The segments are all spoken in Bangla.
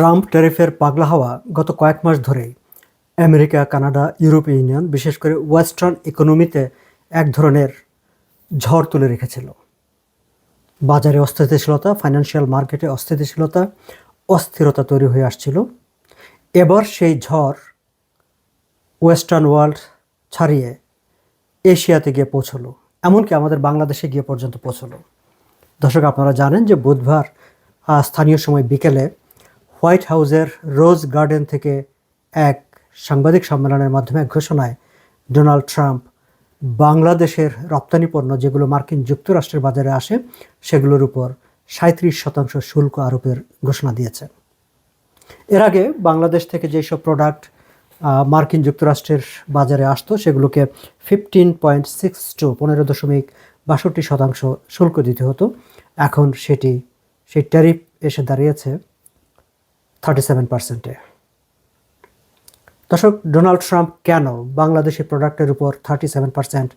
ট্রাম্প ট্যারিফের পাগলা হাওয়া গত কয়েক মাস ধরেই আমেরিকা, কানাডা, ইউরোপীয় ইউনিয়ন, বিশেষ করে ওয়েস্টার্ন ইকোনমিতে এক ধরনের ঝড় তুলে রেখেছিল। বাজারে অস্থিতিশীলতা, ফাইন্যান্সিয়াল মার্কেটে অস্থিতিশীলতা, অস্থিরতা তৈরি হয়ে আসছিল। এবার সেই ঝড় ওয়েস্টার্ন ওয়ার্ল্ড ছাড়িয়ে এশিয়াতে গিয়ে পৌঁছলো, এমনকি আমাদের বাংলাদেশে গিয়ে পর্যন্ত পৌঁছলো। দর্শক, আপনারা জানেন যে বুধবার স্থানীয় সময় বিকেলে হোয়াইট হাউসের রোজ গার্ডেন থেকে এক সাংবাদিক সম্মেলনের মাধ্যমে এক ঘোষণায় ডোনাল্ড ট্রাম্প, বাংলাদেশের রপ্তানি পণ্য যেগুলো মার্কিন যুক্তরাষ্ট্রের বাজারে আসে, সেগুলোর উপর সাঁত্রিশ শতাংশ শুল্ক আরোপের ঘোষণা দিয়েছে। এর আগে বাংলাদেশ থেকে যেসব প্রোডাক্ট মার্কিন যুক্তরাষ্ট্রের বাজারে আসতো, সেগুলোকে ফিফটিন পয়েন্ট সিক্স টু পনেরো দশমিক বাষট্টি শতাংশ শুল্ক দিতে হতো। এখন সেটি, সেই ট্যারিফ এসে দাঁড়িয়েছে থার্টি সেভেন পার্সেন্টে দর্শক, ডোনাল্ড ট্রাম্প কেন বাংলাদেশি প্রোডাক্টের উপর থার্টি সেভেন পার্সেন্ট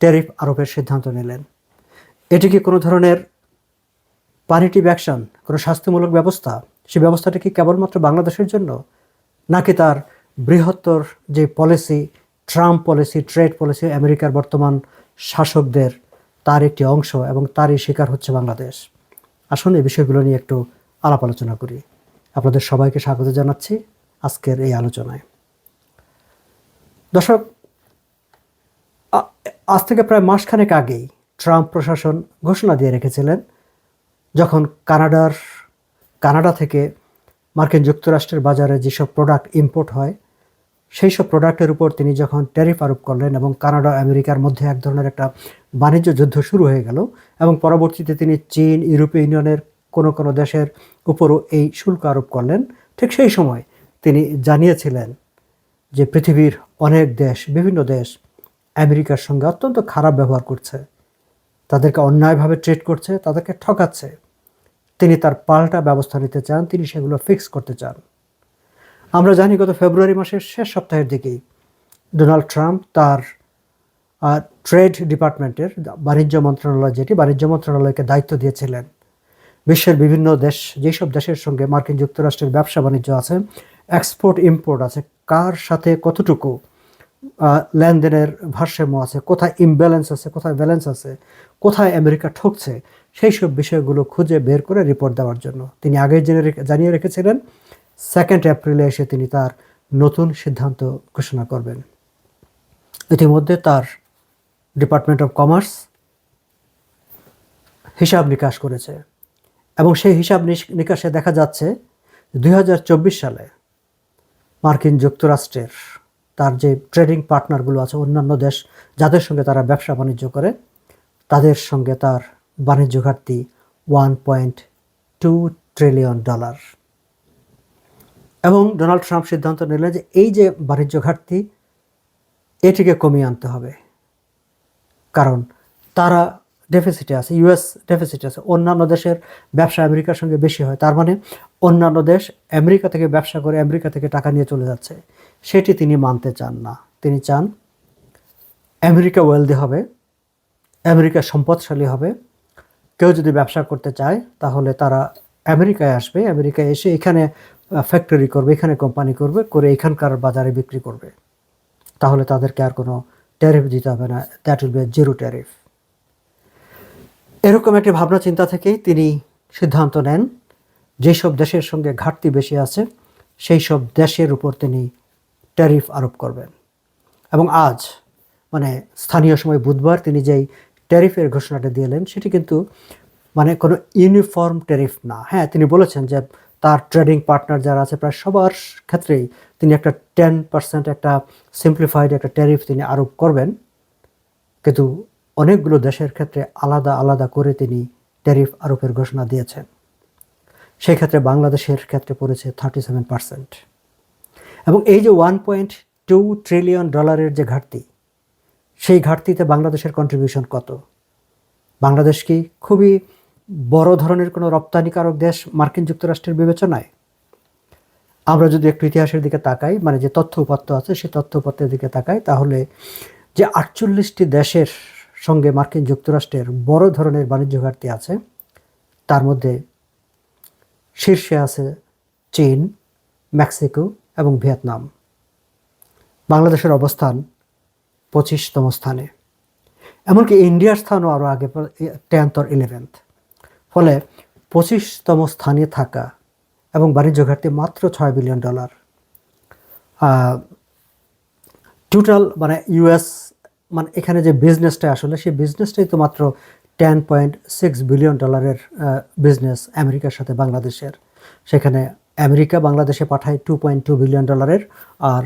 ট্যারিফ আরোপের সিদ্ধান্ত নিলেন? এটি কি কোনো ধরনের পানিটিভ অ্যাকশন, কোনো স্বাস্থ্যমূলক ব্যবস্থা? সেই ব্যবস্থাটা কি কেবলমাত্র বাংলাদেশের জন্য? নাকি তার বৃহত্তর যে policy, Trump policy, trade policy, আমেরিকার বর্তমান শাসকদের, তার একটি অংশ এবং তারই শিকার হচ্ছে বাংলাদেশ? আসুন এই বিষয়গুলো নিয়ে একটু আলাপ আলোচনা করি। আপনাদের সবাইকে স্বাগত জানাচ্ছি আজকের এই আলোচনায়। দর্শক আজ থেকে প্রায় মাসখানেক আগেই ট্রাম্প প্রশাসন ঘোষণা দিয়ে রেখেছিলেন, যখন কানাডার, কানাডা থেকে মার্কিন যুক্তরাষ্ট্রের বাজারে যেসব প্রোডাক্ট ইম্পোর্ট হয়, সেই সব প্রোডাক্টের উপর তিনি যখন ট্যারিফ আরোপ করলেন এবং কানাডা, আমেরিকার মধ্যে এক ধরনের একটা বাণিজ্য যুদ্ধ শুরু হয়ে গেল এবং পরবর্তীতে তিনি চীন, ইউরোপীয় ইউনিয়নের কোনো কোনো দেশের উপরও এই শুল্ক আরোপ করলেন। ঠিক সেই সময় তিনি জানিয়েছিলেন যে পৃথিবীর অনেক দেশ, বিভিন্ন দেশ আমেরিকার সঙ্গে অত্যন্ত খারাপ ব্যবহার করছে। তাদেরকে অন্যায়ভাবে ট্রিট করছে, তাদেরকে ঠকাচ্ছে। তিনি তার পাল্টা ব্যবস্থা নিতে চান, তিনি সেগুলো ফিক্স করতে চান। আমরা জানি গত ফেব্রুয়ারি মাসের শেষ সপ্তাহের দিকেই ডোনাল্ড ট্রাম্প তার ট্রেড ডিপার্টমেন্টের বাণিজ্য মন্ত্রণালয়, যেটি বাণিজ্য মন্ত্রণালয়কে দায়িত্ব দিয়েছিলেন বিশ্বের বিভিন্ন দেশ, যেসব দেশের সঙ্গে মার্কিন যুক্তরাষ্ট্রের ব্যবসা বাণিজ্য আছে এক্সপোর্ট ইম্পোর্ট আছে, কার সাথে কতটুকু লেনদেনের ভারসাম্য আছে, কোথায় ইমব্যালেন্স আছে, কোথায় ব্যালেন্স আছে, কোথায় আমেরিকা ঠকছে সেই সব বিষয়গুলো খুঁজে বের করে রিপোর্ট দেওয়ার জন্য। তিনি আগেই জেনে জানিয়ে রেখেছিলেন সেকেন্ড এপ্রিলে এসে তিনি তার নতুন সিদ্ধান্ত ঘোষণা করবেন। ইতিমধ্যে তার ডিপার্টমেন্ট অফ কমার্স হিসাব নিকাশ করেছে। এবং সেই হিসাব নিকাশে দেখা যাচ্ছে দু হাজার চব্বিশ সালে মার্কিন যুক্তরাষ্ট্রের তার যে ট্রেডিং পার্টনারগুলো আছে অন্যান্য দেশ, যাদের সঙ্গে তারা ব্যবসা বাণিজ্য করে, তাদের সঙ্গে তার বাণিজ্য ঘাটতি one point two trillion dollar এবং ডোনাল্ড ট্রাম্প সিদ্ধান্ত নিলেন যে এই যে বাণিজ্য ঘাটতি, এটিকে কমিয়ে আনতে হবে। কারণ তারা ডেফিসিটে আছে ইউএস ডেফিসিটে আছে। অন্যান্য দেশের ব্যবসা আমেরিকার সঙ্গে বেশি হয়, তার মানে অন্যান্য দেশ আমেরিকা থেকে ব্যবসা করে আমেরিকা থেকে টাকা নিয়ে চলে যাচ্ছে। সেটি তিনি মানতে চান না। তিনি চান আমেরিকা ওয়েলদি হবে, আমেরিকা সম্পদশালী হবে। কেউ যদি ব্যবসা করতে চায়, তাহলে তারা আমেরিকায় আসবে, আমেরিকায় এসে এখানে ফ্যাক্টরি করবে, এখানে কোম্পানি করবে, করে এখানকার বাজারে বিক্রি করবে। তাহলে তাদেরকে আর কোনো ট্যারিফ দিতে হবে না। That will be zero tariff এরকম একটি ভাবনা চিন্তা থেকেই তিনি সিদ্ধান্ত নেন, যেসব দেশের সঙ্গে ঘাটতি বেশি আছে সেই সব দেশের উপর তিনি ট্যারিফ আরোপ করবেন। এবং আজ মানে স্থানীয় সময় বুধবার তিনি যেই ট্যারিফের ঘোষণাটা দিলেন, সেটি কিন্তু মানে কোনো ইউনিফর্ম ট্যারিফ না। হ্যাঁ তিনি বলেছেন যে তার ট্রেডিং পার্টনার যারা আছে, প্রায় সবার ক্ষেত্রেই তিনি একটা টেন পার্সেন্ট একটা সিম্পলিফাইড একটা ট্যারিফ তিনি আরোপ করবেন। কিন্তু অনেকগুলো দেশের ক্ষেত্রে আলাদা আলাদা করে তিনি ট্যারিফ আরোপের ঘোষণা দিয়েছেন। সেই ক্ষেত্রে বাংলাদেশের ক্ষেত্রে পড়েছে থার্টি সেভেন পার্সেন্ট। এবং এই যে ওয়ান পয়েন্ট টু ট্রিলিয়ন ডলারের যে ঘাটতি, সেই ঘাটতিতে বাংলাদেশের কন্ট্রিবিউশন কত? বাংলাদেশ কি খুবই বড় ধরনের কোনো রপ্তানিকারক দেশ মার্কিন যুক্তরাষ্ট্রের বিবেচনায়? আমরা যদি একটু ইতিহাসের দিকে তাকাই মানে যে তথ্য উপাত্ত আছে, সেই তথ্য উপাত্তের দিকে তাকাই, তাহলে যে আটচল্লিশটি দেশের সঙ্গে মার্কিন যুক্তরাষ্ট্রের বড় ধরনের বাণিজ্য ঘাটতি আছে। তার মধ্যে শীর্ষে আছে চীন, মেক্সিকো এবং ভিয়েতনাম। বাংলাদেশের অবস্থান পঁচিশতম স্থানে। এমনকি ইন্ডিয়ার স্থানও আরও আগে টেন্থ অর ইলেভেন্থ ফলে পঁচিশতম স্থানে থাকা এবং বাণিজ্য ঘাটতি মাত্র ছয় বিলিয়ন ডলার। টোটাল মানে ইউএস মানে এখানে যে বিজনেসটা আসলে, সেই বিজনেসটাই তো মাত্র টেন পয়েন্ট সিক্স বিলিয়ন ডলারের বিজনেস আমেরিকার সাথে বাংলাদেশের। সেখানে আমেরিকা বাংলাদেশে পাঠায় টু পয়েন্ট টু বিলিয়ন ডলারের আর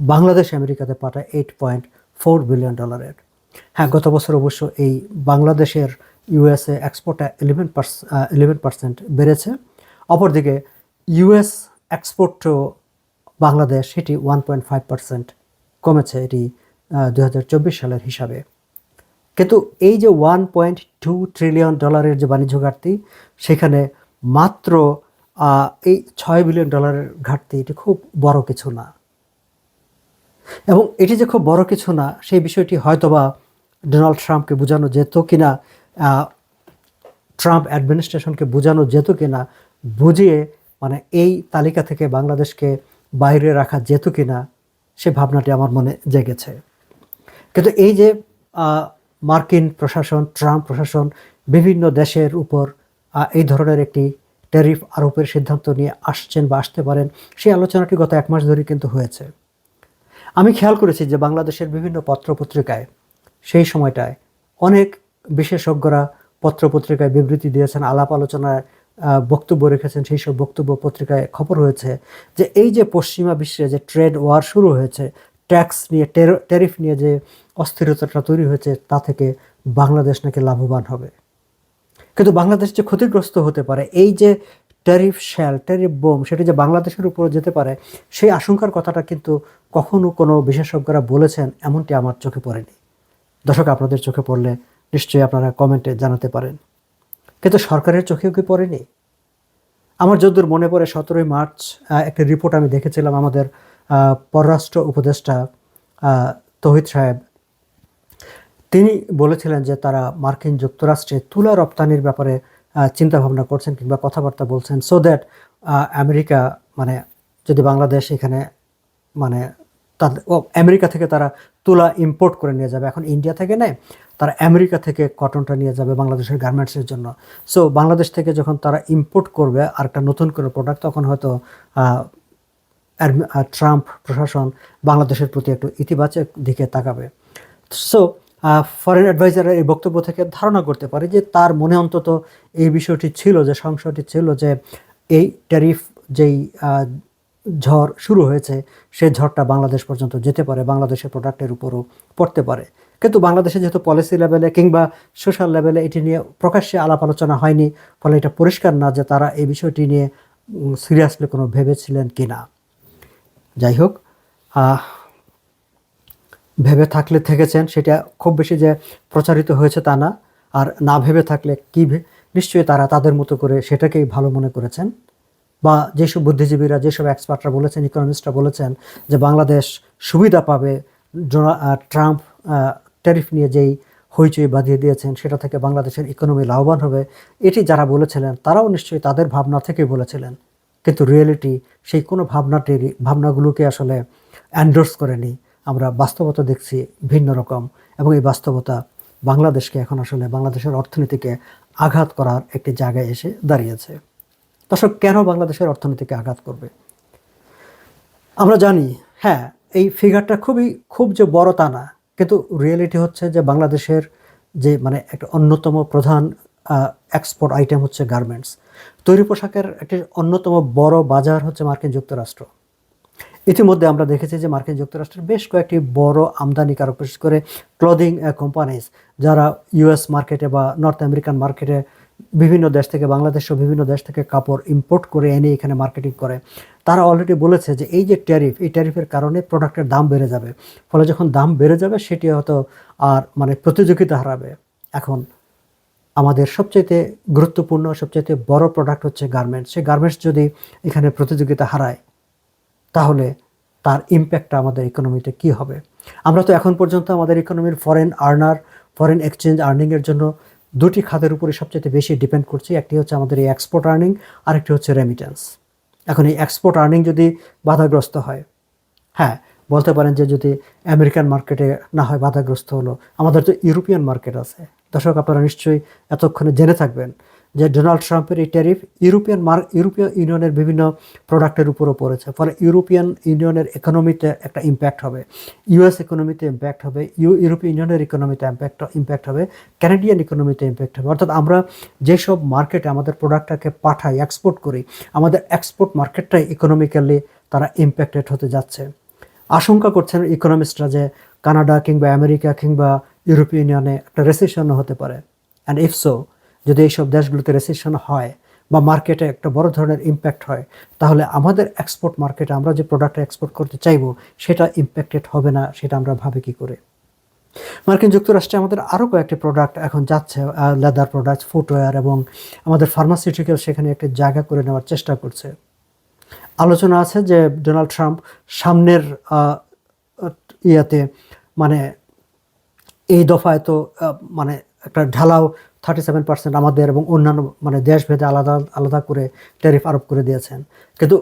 বাংলাদেশ আমেরিকাতে পাঠায় এইট পয়েন্ট ফোর বিলিয়ন ডলারের হ্যাঁ গত বছর অবশ্য এই বাংলাদেশের ইউএসএ এক্সপোর্টে ইলেভেন পার্স ইলেভেন পার্সেন্ট বেড়েছে। অপরদিকে ইউএস এক্সপোর্টও বাংলাদেশ সেটি ওয়ান পয়েন্ট ফাইভ পার্সেন্ট কমেছে। এটি দু হাজার চব্বিশ সালের হিসাবে। কিন্তু এই যে ওয়ান পয়েন্ট টু ট্রিলিয়ন ডলারের যে বাণিজ্য ঘাটতি, সেখানে মাত্র এই ছয় বিলিয়ন ডলারের ঘাটতি, এটি খুব বড় কিছু না। এবং এটি যে খুব বড় কিছু না, সেই বিষয়টি হয়তোবা ডোনাল্ড ট্রাম্পকে বোঝানো যেত কিনা ট্রাম্প অ্যাডমিনিস্ট্রেশনকে বোঝানো যেত কিনা, বুঝিয়ে মানে এই তালিকা থেকে বাংলাদেশকে বাইরে রাখা যেত কিনা, সে ভাবনাটি আমার মনে জেগেছে। কিন্তু এই যে মার্কিন প্রশাসন, ট্রাম্প প্রশাসন বিভিন্ন দেশের উপর এই ধরনের একটি ট্যারিফ আরোপের সিদ্ধান্ত নিয়ে আসছেন বা আসতে পারেন, সেই আলোচনাটি গত এক মাস ধরে কিন্তু হয়েছে। আমি খেয়াল করেছি যে বাংলাদেশের বিভিন্ন পত্রপত্রিকায় সেই সময়টায় অনেক বিশেষজ্ঞরা পত্রপত্রিকায় বিবৃতি দিয়েছেন, আলাপ আলোচনায় বক্তব্য রেখেছেন, সেই সব বক্তব্য পত্রিকায় খবর হয়েছে যে এই যে পশ্চিমা বিশ্বে যে ট্রেড ওয়ার শুরু হয়েছে ট্যাক্স নিয়ে ট্যারিফ নিয়ে যে অস্থিরতাটা তৈরি হয়েছে, তা থেকে বাংলাদেশ নাকি লাভবান হবে? কিন্তু বাংলাদেশ যে ক্ষতিগ্রস্ত হতে পারে, এই যে ট্যারিফ শ্যাল, ট্যারিফ বোম, সেটা যে বাংলাদেশের উপরে যেতে পারে, সেই আশঙ্কার কথাটা কিন্তু কখনো কোনো বিশেষজ্ঞরা বলেছেন, এমনটি আমার চোখে পড়েনি। দর্শক, আপনাদের চোখে পড়লে নিশ্চয়ই আপনারা কমেন্টে জানাতে পারেন। কিন্তু সরকারের চোখেও কি পড়েনি? আমার যদ্দূর মনে পড়ে, সতেরোই মার্চ একটা রিপোর্ট আমি দেখেছিলাম আমাদের পররাষ্ট্র উপদেষ্টা তহিদ সাহেব। তিনি বলেছিলেন যে তারা মার্কিন যুক্তরাষ্ট্রে তুলা রপ্তানির ব্যাপারে চিন্তা ভাবনা করছেন কিংবা কথাবার্তা বলছেন সো দ্যাট আমেরিকা মানে যদি বাংলাদেশ এখানে মানে তাদের আমেরিকা থেকে তারা তুলা ইম্পোর্ট করে নিয়ে যাবে। এখন ইন্ডিয়া থেকে নেয়, তারা আমেরিকা থেকে কটনটা নিয়ে যাবে বাংলাদেশের গার্মেন্টসের জন্য। সো বাংলাদেশ থেকে যখন তারা ইম্পোর্ট করবে আর একটা নতুন করে প্রোডাক্ট তখন হয়তো ট্রাম্প প্রশাসন বাংলাদেশের প্রতি একটু ইতিবাচক দিকে তাকাবে। সো ফরেন অ্যাডভাইজারের এই বক্তব্য থেকে ধারণা করতে পারে যে তার মনে অন্তত এই বিষয়টি ছিল যে, সংশয়টি ছিল যে এই ট্যারিফ যেই ঝড় শুরু হয়েছে সেই ঝড়টা বাংলাদেশ পর্যন্ত যেতে পারে, বাংলাদেশের প্রোডাক্টের উপরও পড়তে পারে। কিন্তু বাংলাদেশে যেহেতু পলিসি লেভেলে কিংবা সোশ্যাল লেভেলে এটি নিয়ে প্রকাশ্যে আলাপ আলোচনা হয়নি, ফলে এটা পরিষ্কার না যে তারা এই বিষয়টি নিয়ে সিরিয়াসলি কোনো ভেবেছিলেন কি না যাই হোক ভেবে থাকলে থেকেছেন, সেটা খুব বেশি যে প্রচারিত হয়েছে তা না। আর না ভেবে থাকলে কি নিশ্চয়ই তারা তাদের মতো করে সেটাকেই ভালো মনে করেছেন। বা যেসব বুদ্ধিজীবীরা, যেসব এক্সপার্টরা বলেছেন ইকোনমিস্টরা বলেছেন যে বাংলাদেশ সুবিধা পাবে ট্রাম্প ট্যারিফ নিয়ে যেই হইচই বাঁধিয়ে দিয়েছেন, সেটা থেকে বাংলাদেশের ইকোনমি লাভবান হবে, এটি যারা বলেছিলেন, তারাও নিশ্চয়ই তাদের ভাবনা থেকেই বলেছিলেন। কিন্তু রিয়েলিটি সেই কোনো ভাবনাটির, ভাবনাগুলোকে আসলে অ্যান্ডোর্স করেনি। আমরা বাস্তবতা দেখছি ভিন্ন রকম এবং এই বাস্তবতা বাংলাদেশকে এখন আসলে বাংলাদেশের অর্থনীতিকে আঘাত করার একটি জায়গায় এসে দাঁড়িয়েছে। দর্শক, কেন বাংলাদেশের অর্থনীতিকে আঘাত করবে? আমরা জানি হ্যাঁ এই ফিগারটা খুবই, খুব যে বড় তা না। কিন্তু রিয়েলিটি হচ্ছে যে বাংলাদেশের যে মানে একটা অন্যতম প্রধান এক্সপোর্ট আইটেম হচ্ছে গার্মেন্টস তৈরি পোশাকের একটি অন্যতম বড় বাজার হচ্ছে মার্কিন যুক্তরাষ্ট্র। ইতিমধ্যে আমরা দেখেছি যে মার্কিন যুক্তরাষ্ট্রের বেশ কয়েকটি বড় আমদানিকারক, বিশেষ করে ক্লদিং কোম্পানিজ যারা ইউএস মার্কেটে বা নর্থ আমেরিকান মার্কেটে বিভিন্ন দেশ থেকে, বাংলাদেশ সহ বিভিন্ন দেশ থেকে কাপড় ইম্পোর্ট করে এনে এখানে মার্কেটিং করে। তারা অলরেডি বলেছে যে এই যে ট্যারিফ এই ট্যারিফের কারণে প্রোডাক্টের দাম বেড়ে যাবে। ফলে যখন দাম বেড়ে যাবে, সেটি হয়তো আর মানে প্রতিযোগিতা হারাবে। এখন আমাদের সবচাইতে গুরুত্বপূর্ণ, সবচাইতে বড় প্রোডাক্ট হচ্ছে গার্মেন্টস সেই গার্মেন্টস যদি এখানে প্রতিযোগিতা হারায়, তাহলে তার ইম্প্যাক্টটা আমাদের ইকোনমিতে কি হবে? আমরা তো এখন পর্যন্ত আমাদের ইকোনমির ফরেন আর্নার ফরেন এক্সচেঞ্জ আর্নিংয়ের জন্য দুটি খাতের উপরে সবচেয়ে বেশি ডিপেন্ড করছি। একটি হচ্ছে আমাদের এই এক্সপোর্ট আর্নিং আরেকটি হচ্ছে রেমিটেন্স এখন এই এক্সপোর্ট আর্নিং যদি বাধাগ্রস্ত হয় হ্যাঁ বলতে পারেন যে যদি আমেরিকান মার্কেটে না হয় বাধাগ্রস্ত হলো, আমাদের তো ইউরোপিয়ান মার্কেট আছে। দর্শক, আপনারা নিশ্চয়ই এতক্ষণে জেনে থাকবেন যে ডোনাল্ড ট্রাম্পের এই ট্যারিফ ইউরোপিয়ান মার্ক ইউরোপীয় ইউনিয়নের বিভিন্ন প্রোডাক্টের উপরও পড়েছে। ফলে ইউরোপিয়ান ইউনিয়নের ইকোনমিতে একটা ইম্প্যাক্ট হবে। ইউএস ইকোনমিতে ইম্প্যাক্ট হবে। ইউ, ইউরোপীয় ইউনিয়নের ইকোনমিতে ইম্প্যাক্ট ইম্প্যাক্ট হবে। ক্যানাডিয়ান ইকোনমিতে ইম্প্যাক্ট হবে। অর্থাৎ আমরা যেসব মার্কেটে আমাদের প্রোডাক্টটাকে পাঠাই এক্সপোর্ট করি, আমাদের এক্সপোর্ট মার্কেটটাই ইকোনমিক্যালি তারা ইম্প্যাক্টেড হতে যাচ্ছে। আশঙ্কা করছেন ইকোনমিস্টরা যে কানাডা কিংবা আমেরিকা কিংবা ইউরোপীয় ইউনিয়নে একটা রেসেশনও হতে পারে। অ্যান্ড ইফ সো যদি এইসব দেশগুলোতে রেসেশন হয় বা মার্কেটে একটা বড় ধরনের ইম্প্যাক্ট হয়, তাহলে আমাদের এক্সপোর্ট মার্কেটে আমরা যে প্রোডাক্টটা এক্সপোর্ট করতে চাইব, সেটা ইম্প্যাক্টেড হবে না, সেটা আমরা ভাবে কি করে? মার্কিন যুক্তরাষ্ট্রে আমাদের আরও কয়েকটি প্রোডাক্ট এখন যাচ্ছে লেদার প্রোডাক্ট ফুটওয়্যার এবং আমাদের ফার্মাসিউটিক্যাল সেখানে একটা জায়গা করে নেওয়ার চেষ্টা করছে। আলোচনা আছে যে ডোনাল্ড ট্রাম্প সামনের ইয়াতে মানে এই দফায় তো মানে একটা ঢালাও থার্টি সেভেন পার্সেন্ট আমাদের এবং অন্যান্য মানে দেশভেদে আলাদা আলাদা করে ট্যারিফ আরোপ করে দিয়েছেন। কিন্তু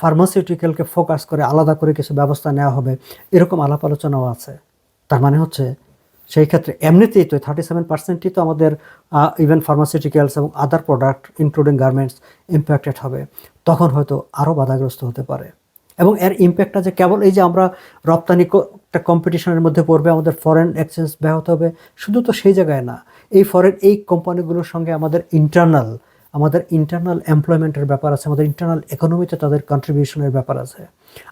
ফার্মাসিউটিক্যালকে ফোকাস করে আলাদা করে কিছু ব্যবস্থা নেওয়া হবে, এরকম আলাপ আলোচনাও আছে। তার মানে হচ্ছে, সেই ক্ষেত্রে এমনিতেই তো থার্টি সেভেন পার্সেন্টই তো আমাদের ইভেন ফার্মাসিউটিক্যালস এবং other product including garments impacted হবে। তখন হয়তো আরও বাধাগ্রস্ত হতে পারে। এবং এর ইম্প্যাক্টটা যে কেবল এই যে আমরা রপ্তানি একটা কম্পিটিশনের মধ্যে পড়বে, আমাদের ফরেন এক্সচেঞ্জ ব্যাহত হবে, শুধু তো সেই জায়গায় না, এই ফরেন এই কোম্পানিগুলোর সঙ্গে আমাদের ইন্টারনাল আমাদের ইন্টারনাল এমপ্লয়মেন্টের ব্যাপার আছে, আমাদের ইন্টারনাল ইকোনমিতে তাদের কন্ট্রিবিউশনের ব্যাপার আছে।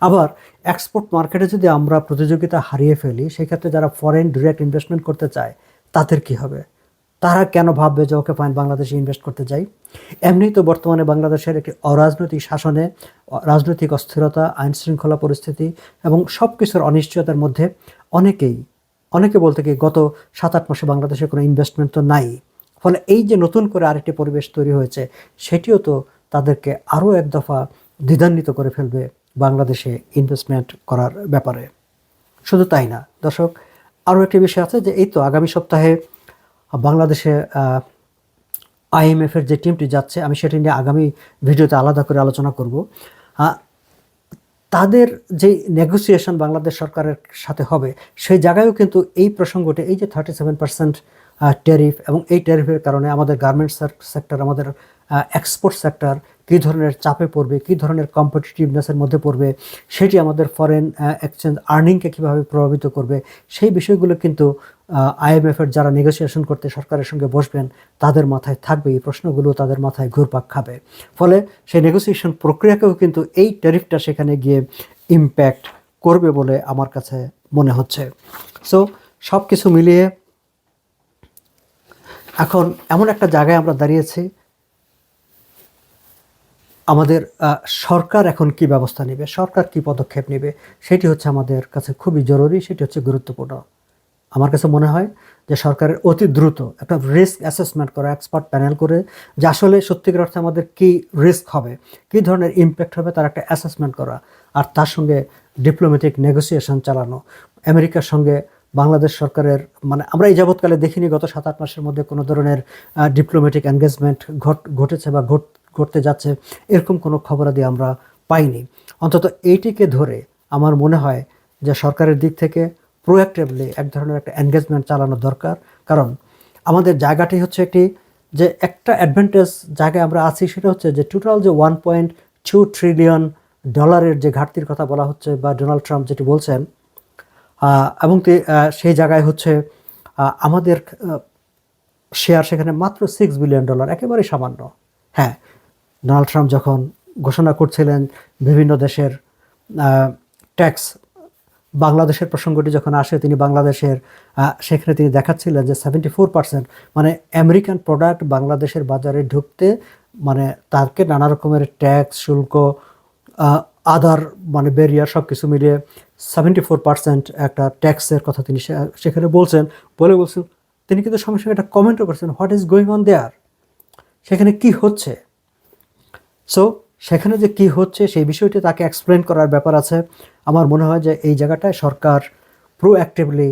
আবার এক্সপোর্ট মার্কেটে যদি আমরা প্রতিযোগিতা হারিয়ে ফেলি, সেক্ষেত্রে যারা ফরেন ডিরেক্ট ইনভেস্টমেন্ট করতে চায়, তাদের কি হবে? তারা কেন ভাববে যে ওকে ফাইন বাংলাদেশে ইনভেস্ট করতে যাই? এমনি তো বর্তমানে বাংলাদেশের একটি অরাজনৈতিক শাসনে রাজনৈতিক অস্থিরতা, আইন শৃঙ্খলা পরিস্থিতি এবং সব কিছুর অনিশ্চয়তার মধ্যে অনেকেই, অনেকে বলতে কি গত সাত আট মাসে বাংলাদেশে কোনো ইনভেস্টমেন্ট তো নাই। ফলে এই যে নতুন করে আরেকটি পরিবেশ তৈরি হয়েছে, সেটিও তো তাদেরকে আরও এক দফা দ্বিধান্বিত করে ফেলবে বাংলাদেশে ইনভেস্টমেন্ট করার ব্যাপারে। শুধু তাই না, দর্শক, আরও একটি বিষয় আছে যে এই তো আগামী সপ্তাহে বাংলাদেশে আইএমএফের যে টিমটি যাচ্ছে, আমি সেটি নিয়ে আগামী ভিডিওতে আলাদা করে আলোচনা করব। তাদের যে নেগোসিয়েশন বাংলাদেশ সরকারের সাথে হবে, সেই জায়গায়ও কিন্তু এই প্রসঙ্গটি, এই যে থার্টি সেভেন পার্সেন্ট ট্যারিফ এবং এই ট্যারিফের কারণে আমাদের গার্মেন্টস সেক্টর আমাদের এক্সপোর্ট সেক্টর কী ধরনের চাপে পড়বে, কী ধরনের কম্পিটিটিভনেসের মধ্যে পড়বে, সেটি আমাদের ফরেন এক্সচেঞ্জ আর্নিংকে কীভাবে প্রভাবিত করবে, সেই বিষয়গুলো কিন্তু আইএমএফের যারা নেগোসিয়েশন করতে সরকারের সঙ্গে বসবেন, তাদের মাথায় থাকবে, এই প্রশ্নগুলো তাদের মাথায় ঘুরপাক খাবে। ফলে সেই নেগোসিয়েশন প্রক্রিয়াকেও কিন্তু এই ট্যারিফটা সেখানে গিয়ে ইম্প্যাক্ট করবে বলে আমার কাছে মনে হচ্ছে। সো সব কিছু মিলিয়ে এখন এমন একটা জায়গায় আমরা দাঁড়িয়েছি, আমাদের সরকার এখন কি ব্যবস্থা নেবে, সরকার কি পদক্ষেপ নেবে, সেটি হচ্ছে আমাদের কাছে খুবই জরুরি, সেটি হচ্ছে গুরুত্বপূর্ণ। আমার কাছে মনে হয় যে সরকারের অতি দ্রুত একটা রিস্ক অ্যাসেসমেন্ট করা এক্সপার্ট প্যানেল করে যে আসলে সত্যিকার অর্থে আমাদের কি রিস্ক হবে, কী ধরনের ইম্প্যাক্ট হবে তার একটা অ্যাসেসমেন্ট করা আর তার সঙ্গে ডিপ্লোম্যাটিক নেগোসিয়েশন চালানো। আমেরিকার সঙ্গে বাংলাদেশ সরকারের মানে আমরা এই যাবৎকালে দেখিনি, গত সাত আট মাসের মধ্যে কোনো ধরনের ডিপ্লোম্যাটিক এনগেজমেন্ট ঘট, ঘটেছে বা ঘট, ঘটতে যাচ্ছে এরকম কোনো খবরাদি আমরা পাইনি। অন্তত এইটিকে ধরে আমার মনে হয় যে সরকারের দিক থেকে প্রোঅ্যাক্টিভলি এক ধরনের একটা এনগেজমেন্ট চালানো দরকার। কারণ আমাদের জায়গাটি হচ্ছে একটি যে একটা অ্যাডভান্টেজ জায়গায় আমরা আছি সেটা হচ্ছে যে টোটাল যে ওয়ান পয়েন্ট টু ট্রিলিয়ন ডলারের যে ঘাটতির কথা বলা হচ্ছে বা ডোনাল্ড ট্রাম্প যেটি বলছেন এবং সেই জায়গায় হচ্ছে আমাদের শেয়ার সেখানে মাত্র সিক্স বিলিয়ন ডলার একেবারেই সামান্য। হ্যাঁ ডোনাল্ড ট্রাম্প যখন ঘোষণা করছিলেন বিভিন্ন দেশের ট্যাক্স বাংলাদেশের প্রসঙ্গটি যখন আসে, তিনি বাংলাদেশের সেখানে তিনি দেখাচ্ছিলেন যে সেভেন্টি ফোর পার্সেন্ট মানে আমেরিকান প্রোডাক্ট বাংলাদেশের বাজারে ঢুকতে মানে তাকে নানা রকমের ট্যাক্স শুল্ক আদার মানে বেরিয়ার সব কিছু মিলিয়ে সেভেন্টি ফোর পার্সেন্ট একটা ট্যাক্সের কথা তিনি সেখানে বলছেন। বলে বলছেন, তিনি কিন্তু সঙ্গে সঙ্গে একটা কমেন্টও করছেন what is going on there সেখানে কি হচ্ছে? সো সেখানে যে কি হচ্ছে সেই বিষয়টি তাকে এক্সপ্লেন করার ব্যাপার আছে। আমার মনে হয় যে এই জায়গাটায় সরকার প্রোঅ্যাক্টিভলি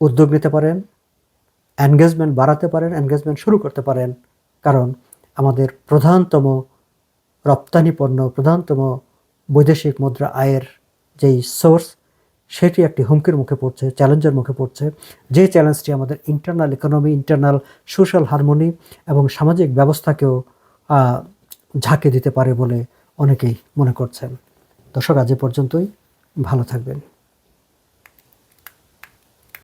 উদ্যোগ নিতে পারেন এনগেজমেন্ট বাড়াতে পারেন এনগেজমেন্ট শুরু করতে পারেন। কারণ আমাদের প্রধানতম রপ্তানি পণ্য প্রধানতম বৈদেশিক মুদ্রা আয়ের যেই সোর্স সেটি একটি হুমকির মুখে পড়ছে চ্যালেঞ্জের মুখে পড়ছে। যে চ্যালেঞ্জটি আমাদের internal economy internal social harmony এবং সামাজিক ব্যবস্থাকেও ঝাঁকে দিতে পারে বলে অনেকেই মনে করছেন। দর্শক আজ পর্যন্তই। ভালো থাকবেন।